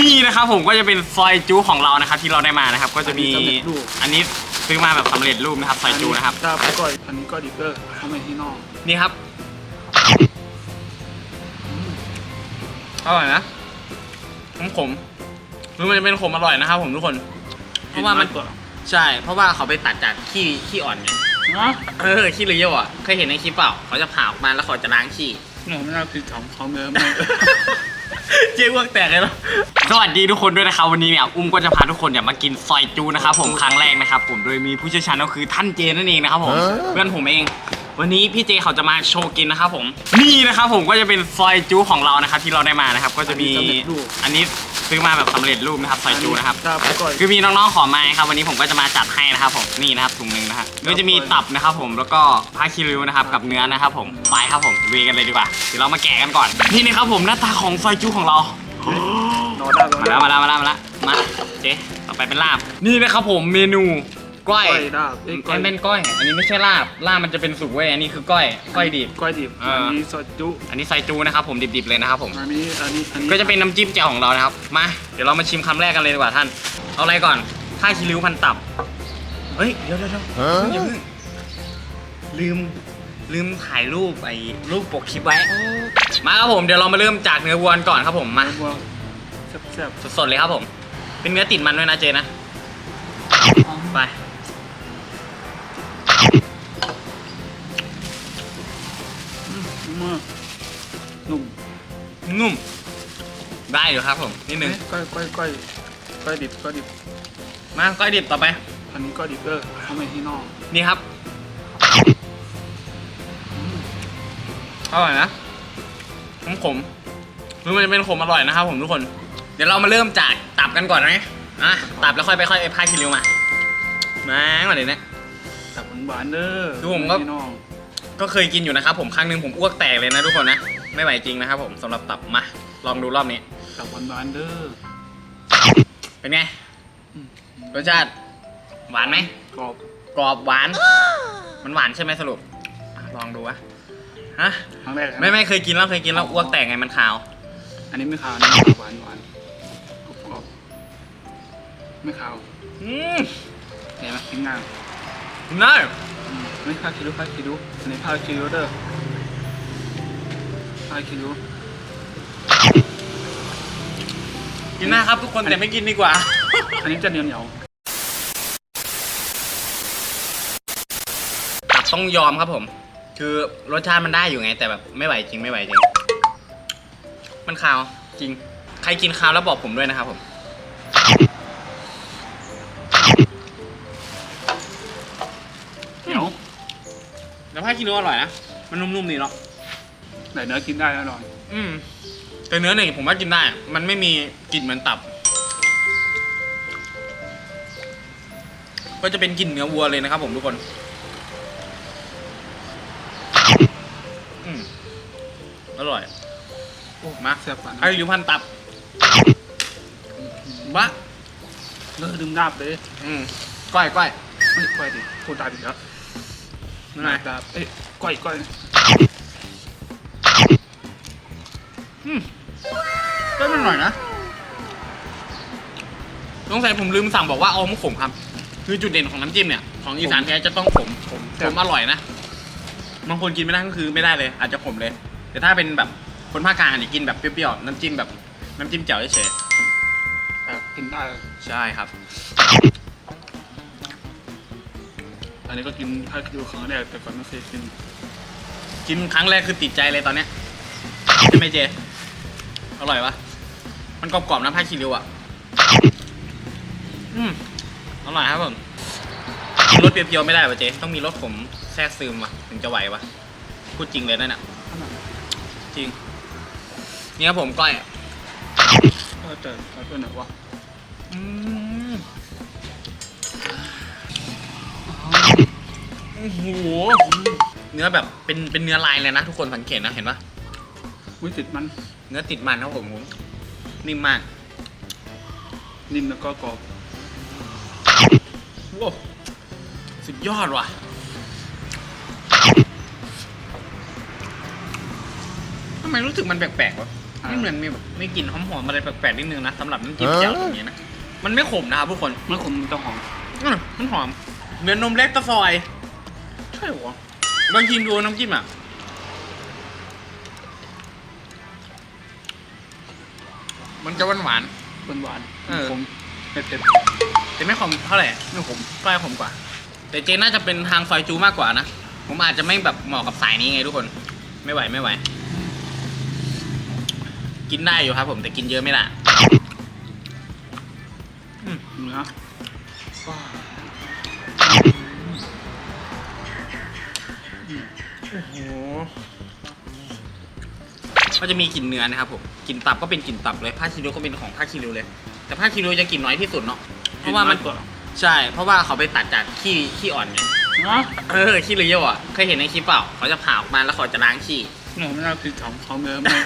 นี่นะครับผมก็จะเป็นซอยจูของเรานะครับที่เราได้มานะครับ ก็จะมีอันนี้สำเร็จรูป อันนี้ซื้อมาแบบสำเร็จรูปนะครับซอยจูนะครับถ้าไปก่อยอันนี้ก็ดิเกอร์เข้ามาที่นอกนี่ครับอร่อยนะขมขมๆคือมันจะเป็นขมอร่อยนะครับ ผมทุกคน เพราะว่ามันกว่าใช่ เพราะว่าเขาไปตัดจากขี้ขี้อ่อนไงนะเออขี้เลี้ยวอะเคยเห็นในคลิปเปล่า เขาจะผ่าออกมาแล้วเขาจะล้างขี้เนี่ยไม่น่าคือของเขาเนื้อไม่ เจ๊อ้วกแตกเลยเนาะสวัสดีทุกคนด้วยนะครับวันนี้เนี่ยอุ้มก็จะพาทุกคนเนี่ยมากินซอยจูนะครับผมครั้งแรกนะครับผมโดยมีผู้เชี่ยวชาญก็คือท่านเจนั่นเองนะครับผมเพื่อนผมเอง วันนี้พี่เจเขาจะมาโชว์กินนะครับผมนี่นะครับผมก็จะเป็นซอยจูของเรานะครับที่เราได้มานะครับก็จะมีอันนี้ ซื้อมาแบบสำเร็จรูปนะครับซอยจูนะครับถ้าไปก่อยคือมีน้องๆขอมาครับวันนี้ผมก็จะมาจัดให้นะครับผมนี่นะครับถุงหนึ่งนะฮะก็จะมีตับนะครับผมแล้วก็ผ้าคิริวนะครับกับเนื้อนะครับผมไปครับผมลุยกันเลยดีกว่าเดี๋ยวเรามาแกะกันก่อนนี่นะครับผมหน้าตาของซอยจูของเรา นอนได้นอนมาได้แล้วมาแล้วมาแล้วมาแล้วมาเจ๊ต่อไปเป็นลาบ นี่นะครับผมเมนู ก้อยก้อยดาบเอ้ยก้อย อันเป็นก้อย อันนี้ไม่ใช่ลาบ ลาบมันจะเป็นสุกเว้ย อันนี้คือก้อย ก้อยดิบ ก้อยดิบอ่า อันนี้ซอยจุอันนี้ไซจูนะครับผมดิบๆเลยนะครับผม อันนี้อันนี้อันนี้ก็จะเป็นน้ำจิ้มแจ่วของเรานะครับ มา เดี๋ยวเรามาชิมคำแรกกันเลยดีกว่าท่าน เอาอะไรก่อนข้าคิริวพันตับ เฮ้ย เดี๋ยวเดี๋ยวเดี๋ยวอย่าเพิ่งลืม ลืมถ่ายรูปไอ้รูปปกคลิปไว้ มาครับผม เดี๋ยวเรามาเริ่มจากเนื้อวัวก่อนครับผม มา บัวแซ่บสดๆเลยครับผม เป็นเนื้อติดมันด้วยนะเจนะๆไป มมากนุ่มนุ่ม ได้อยู่ครับผม นิดนึง เอ้ยก้อยก้อยก้อยก้อยดิบก้อยดิบมาก้อยดิบต่อไป อันนี้ก็ดิเกอร์เข้ามาที่นอกนี่ครับ อร่อยนะขมขมๆคือมันจะเป็นขมอร่อยนะครับผมทุกคน เดี๋ยวเรามาเริ่มจากตับกันก่อนไหมอะ ตับแล้วค่อยไปค่อยไปพาคิริวมา มาก่อนเลยเนี่ย ตับหวานๆเด้อคือผมก็ที่นอก ก็เคยกินอยู่นะครับผมครั้งหนึ่งผมอ้วกแตกเลยนะทุกคนนะ ไม่ไหวจริงนะครับผมสำหรับตับมา ลองดูรอบนี้ตับหวานๆเด้อเป็นไงอืมรสชาติหวานไหมกรอบกรอบหวาน มันหวานใช่ไหมสรุปอะลองดูวะฮะครั้งแรกนะไม่ไม่เคยกินแล้วเคยกินแล้วอ้วกแตกไงมันขาว อันนี้ไม่ขาวอันนี้หวานหวานๆกรอบๆไม่ขาวอืมเห็นไหมกินง่ายกิน ได้อืมไม่ค่าคิดดูค่าคิดดูอันนี้ค่าคิดดูเด้อค่าคิดดูกินได้ครับทุกคนแต่ไม่กินดีกว่า อันนี้จะเหนียวเหนียวตับต้องยอมครับผม คือรสชาติมันได้อยู่ไง แต่แบบไม่ไหวจริงไม่ไหวจริง มันขาวจริง ใครกินขาวแล้วบอกผมด้วยนะครับผม ผ้ากินเนื้ออร่อยนะ มันนุ่มๆดีเนาะไหนเนื้อกินได้แน่นอนอืม แต่เนื้อเนี่ยผมว่ากินได้มันไม่มีกลิ่นเหมือนตับ ก็จะเป็นกลิ่นเนื้อวัวเลยนะครับผมทุกคน อืมอร่อยโอ้มาแซ่บกว่าไอ้ริวพันตับ บะ เลิกดื่มดาบเลยอืมก้อยก้อยไม่ค่อยดิพูดตายอีกแล้ว นั่นไงดาบเอ้ยก้อยก้อยอืมก็มันอร่อยนะสงสัยผมลืมสั่งบอกว่าเอามะขมครับ คือจุดเด่นของน้ำจิ้มเนี่ย ของอีสานแท้จะต้องขมผมผมอร่อยนะบางคนกินไม่ได้ก็คือไม่ได้เลย อาจจะขมเลย แต่ถ้าเป็นแบบคนภาคกลางอาจจะกินแบบเปรี้ยวๆน้ำจิ้มแบบน้ำจิ้มแจ่วเฉยแต่กินได้ๆใช่ครับ อันนี้ก็กินค่าคิดดูครั้งแรกแต่ก่อนไม่เคยกินกินครั้งแรกคือติดใจเลยตอนเนี้ยใช่ไหมเจ อร่อยวะมันกรอบๆนะผ้าคีริวอะ อืมอร่อยครับผมรสเปรี้ยวๆไม่ได้วะเจ ต้องมีรสขมแทรกซึมว่ะ ถึงจะไหววะพูดจริงเลยนั่นน่ะ จริง นี่ครับผมก้อยก็แต่เอาตัวไหนวะอืม โอ้โหเนื้อแบบเป็นเป็นเนื้อลายเลยนะ ทุกคนสังเกตนะเห็นปะวิติดมันเนื้อติดมันครับผมนิ่มมาก นิ่มแล้วก็กรอบโว้สุดยอดว่ะ ทำไมรู้สึกมันแปลกๆวะไม่เหมือนมีแบบไม่กลิ่นหอมๆอะไรแปลกๆนิดนึงนะสำหรับน้ำจิ้มแจ่วตรงนี้นะ มันไม่ขมนะครับทุกคนมันขมมันจะหอมอืมมันหอมเหมือนนมเล็กตะซอยใช่เหรอลองชิมดูน้ำจิ้มอะมันจะหวานหวานหวานหวานเออขมเผ็ดเผ็ดๆแต่ไม่ขมเท่าไหร่ไม่ขมก็ให้ขมกว่า แต่เจน่าจะเป็นทางซอยจูมากกว่านะผมอาจจะไม่แบบเหมาะกับสายนี้ไงทุกคน ไม่ไหวไม่ไหว กินได้อยู่ครับ ผมแต่กินเยอะไม่ได้อืมเนื้อ โอ้โหก็จะมีกลิ่นเนื้อนะครับผมกลิ่นตับก็เป็นกลิ่นตับเลยผ้าคีริวก็เป็นของผ้าคีริวเลย แต่ผ้าคีริวจะกลิ่นน้อยที่สุดเนาะเพราะว่ามันกว่าใช่ เพราะว่าเขาไปตัดจากขี้ขี้อ่อนไงนะเออขี้เลี้ยวอะเคยเห็นในคลิปเปล่า เขาจะผ่าออกมาแล้วเขาจะล้างขี้เนี่ยไม่น่าคือของเขาเนื้อไม่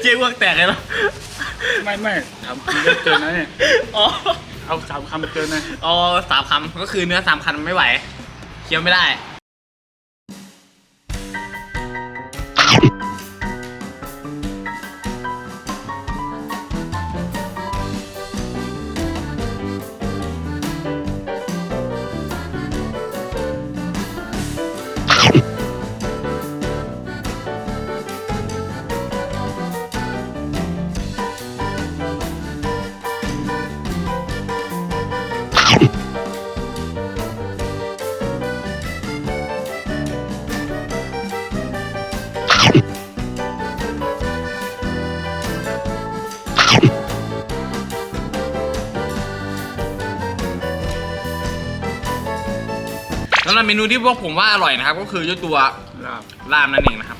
เจ๊อ้วกแตกเลยเหรอไม่ไม่ทำกินเยอะเกินนะเนี่ยอ๋อเอาสามคำเกินนะอ๋อสามคำก็คือเนื้อสามคำไม่ไหวเคี้ยวไม่ได้ เมนูที่พวกผมว่าอร่อยนะครับ ก็คือเจ้าตัวลาบลามนั่นเองนะครับ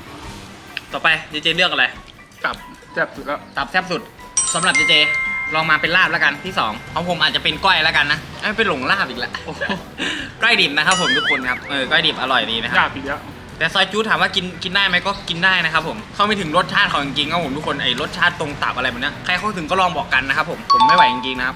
ต่อไปเจเจเลือกอะไร กับแซ่บสุดแล้วตับแซ่บสุดสำหรับเจเจ ลองมาเป็นลาบแล้วกันที่สองของผมอาจจะเป็นก้อยแล้วกันนะเอ้ยเป็นหลงลาบอีกแล้วก้อยดิบนะครับ ผมทุกคนครับเออก้อยดิบอร่อยดีนะครับ ลาบอีกแล้ว แต่ซอยจูถามว่ากินกินได้ไหมก็กินได้นะครับผมเข้าไม่ถึงรสชาติของจริงๆครับผมทุกคนไอ้รสชาติตรงตับอะไรแบบเนี้ยใครเข้าถึงก็ลองบอกกันนะครับผมผมไม่ไหวจริงๆนะครับ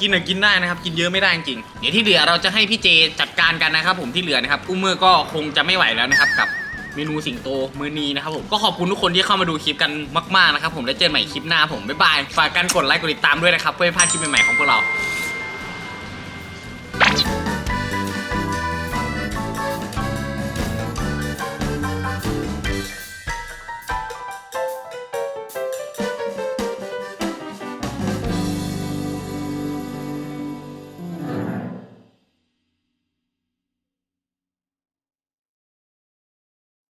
กินน่ะกินได้นะครับ กินเยอะไม่ได้จริงๆเดี๋ยวที่เหลือเราจะให้พี่เจจัดการกันนะครับผมที่เหลือนะครับอุ้มมือก็คงจะไม่ไหวแล้วนะครับกับเมนูสิงโตมือนีนะครับผมก็ขอบคุณทุกคนที่เข้ามาดูคลิปกันมากๆนะครับผมแล้วเจอกันใหม่คลิปหน้าผมบ๊ายบายฝากกันกดไลค์กดติดตามด้วยนะครับเพื่อไม่พลาดคลิปใหม่ๆของพวกเรา